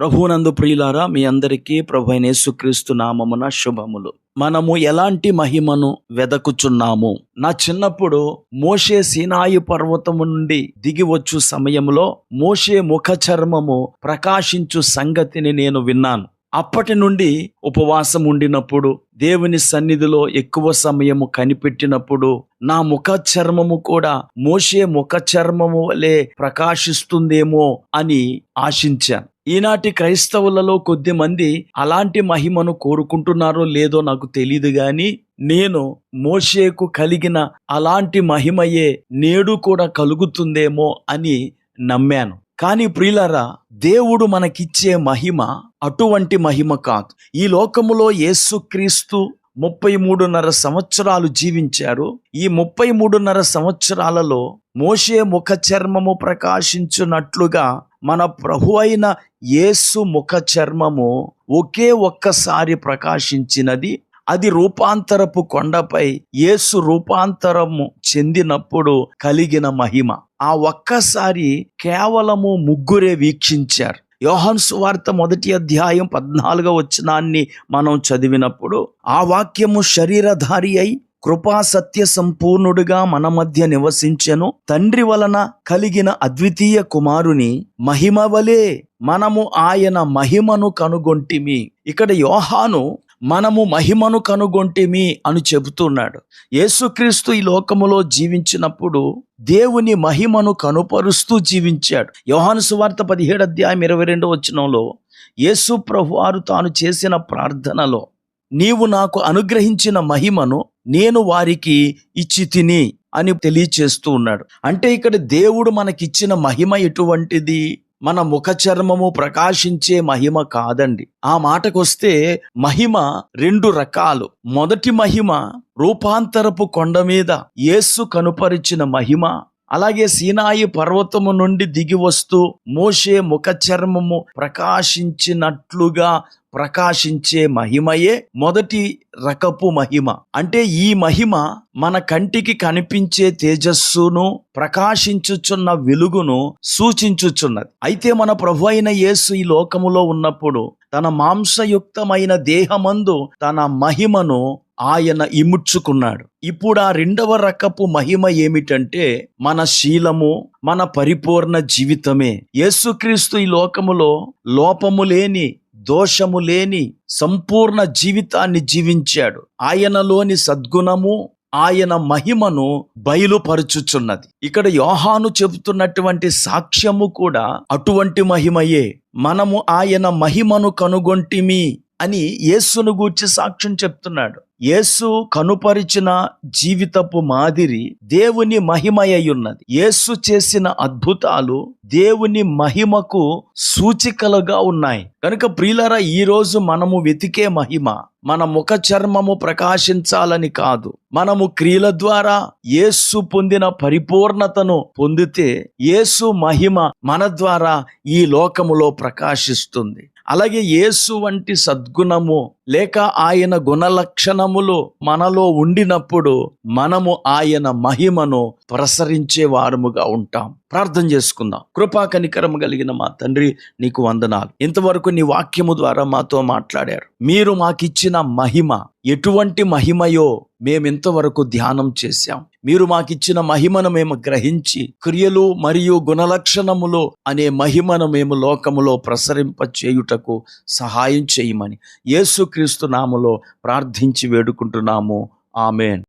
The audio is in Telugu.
ప్రభునందు ప్రియులారా మీ అందరికీ ప్రభు అయిన యేసుక్రీస్తు నామమున శుభములు. మనము ఎలాంటి మహిమను వెదకుచున్నాము? నా చిన్నప్పుడు మోషే సీనాయి పర్వతము నుండి దిగి వచ్చు సమయంలో మోషే ముఖ చర్మము ప్రకాశించు సంగతిని నేను విన్నాను. అప్పటి నుండి ఉపవాసం ఉండినప్పుడు దేవుని సన్నిధిలో ఎక్కువ సమయము కనిపెట్టినప్పుడు నా ముఖ చర్మము కూడా మోషే ముఖ చర్మము వలె ప్రకాశిస్తుందేమో అని ఆశించాను. ఈనాటి క్రైస్తవులలో కొద్ది మంది అలాంటి మహిమను కోరుకుంటున్నారో లేదో నాకు తెలియదు గాని నేను మోషేకు కలిగిన అలాంటి మహిమయే నేడు కూడా కలుగుతుందేమో అని నమ్మాను. కానీ ప్రియులరా దేవుడు మనకిచ్చే మహిమ అటువంటి మహిమ కాదు. ఈ లోకములో యేసుక్రీస్తు ముప్పై మూడున్నర సంవత్సరాలు జీవించారు. ఈ ముప్పై మూడున్నర సంవత్సరాలలో మోషే ముఖ చర్మము ప్రకాశించున్నట్లుగా మన ప్రభు అయిన యేసు ముఖ చర్మము ఒకే ఒక్కసారి ప్రకాశించినది. అది రూపాంతరపు కొండపై యేసు రూపాంతరము చెందినప్పుడు కలిగిన మహిమ. ఆ ఒక్కసారి కేవలము ముగ్గురే వీక్షించారు. యోహాన్ సువార్త మొదటి అధ్యాయం పద్నాలుగో వచనాన్ని మనం చదివినప్పుడు ఆ వాక్యము శరీరధారి అయి కృపా సత్య సంపూర్ణుడుగా మన మధ్య నివసించెను. తండ్రి వలన కలిగిన అద్వితీయ కుమారుని మహిమ వలె మనము ఆయన మహిమను కనుగొంటిమి. ఇక్కడ యోహాను మనము మహిమను కనుగొంటిమి అని చెబుతున్నాడు. యేసుక్రీస్తు ఈ లోకములో జీవించినప్పుడు దేవుని మహిమను కనుపరుస్తూ జీవించాడు. యోహాను సువార్త పదిహేడు అధ్యాయం ఇరవై రెండు వచనంలో యేసు ప్రభువారు తాను చేసిన ప్రార్థనలో నీవు నాకు అనుగ్రహించిన మహిమను నేను వారికి ఇచ్చి తిని అని తెలియచేస్తూ ఉన్నాడు. అంటే ఇక్కడ దేవుడు మనకిచ్చిన మహిమ ఎటువంటిది? మన ముఖ చర్మము ప్రకాశించే మహిమ కాదండి. ఆ మాటకొస్తే మహిమ రెండు రకాలు. మొదటి మహిమ రూపాంతరపు కొండ మీద యేసు కనుపరిచిన మహిమ. అలాగే సీనాయి పర్వతము నుండి దిగి వస్తూ మోషే ముఖ చర్మము ప్రకాశించినట్లుగా ప్రకాశించే మహిమయే మొదటి రకపు మహిమ. అంటే ఈ మహిమ మన కంటికి కనిపించే తేజస్సును ప్రకాశించుచున్న వెలుగును సూచించుచున్నది. అయితే మన ప్రభు అయిన యేసు ఈ లోకములో ఉన్నప్పుడు తన మాంసయుక్తమైన దేహమందు తన మహిమను ఆయన ఇముడ్చుకున్నాడు. ఇప్పుడు ఆ రెండవ రకపు మహిమ ఏమిటంటే మన శీలము మన పరిపూర్ణ జీవితమే. యేసుక్రీస్తు ఈ లోకములో లోపము లేని దోషము లేని సంపూర్ణ జీవితాన్ని జీవించాడు. ఆయనలోని సద్గుణము ఆయన మహిమను బయలుపరుచుచున్నది. ఇక్కడ యోహాను చెబుతున్నటువంటి సాక్ష్యము కూడా అటువంటి మహిమయే. మనము ఆయన మహిమను కనుగొంటిమి. అని యేసును గూర్చి సాక్ష్యం చెప్తున్నాడు. యేసు కనుపరిచిన జీవితపు మాదిరి దేవుని మహిమయ్యున్నది. యేసు చేసిన అద్భుతాలు దేవుని మహిమకు సూచికలుగా ఉన్నాయి. కనుక ప్రియులరా ఈ రోజు మనము వెతికే మహిమ మన ముఖ చర్మము ప్రకాశించాలని కాదు. మనము క్రియల ద్వారా యేసు పొందిన పరిపూర్ణతను పొందితే యేసు మహిమ మన ద్వారా ఈ లోకములో ప్రకాశిస్తుంది. అలాగే యేసు వంటి సద్గుణము లేక ఆయన గుణలక్షణములు మనలో ఉండినప్పుడు మనము ఆయన మహిమను ప్రసరించే వారముగా ఉంటాం. ప్రార్థన చేసుకుందాం. కృపా కనికరము కలిగిన మా తండ్రి నీకు వందనాలు. ఇంతవరకు నీ వాక్యము ద్వారా మాతో మాట్లాడారు. మీరు మాకిచ్చిన మహిమ ఎటువంటి మహిమయో మేము ఇంతవరకు ధ్యానం చేశాం. మీరు మాకిచ్చిన మహిమను మేము గ్రహించి క్రియలు మరియు గుణలక్షణములు అనే మహిమను మేము లోకములో ప్రసరింప చేయుటకు సహాయం చేయమని యేసుక్రీస్తు నామలో ప్రార్థించి వేడుకుంటున్నాము. ఆమెన్.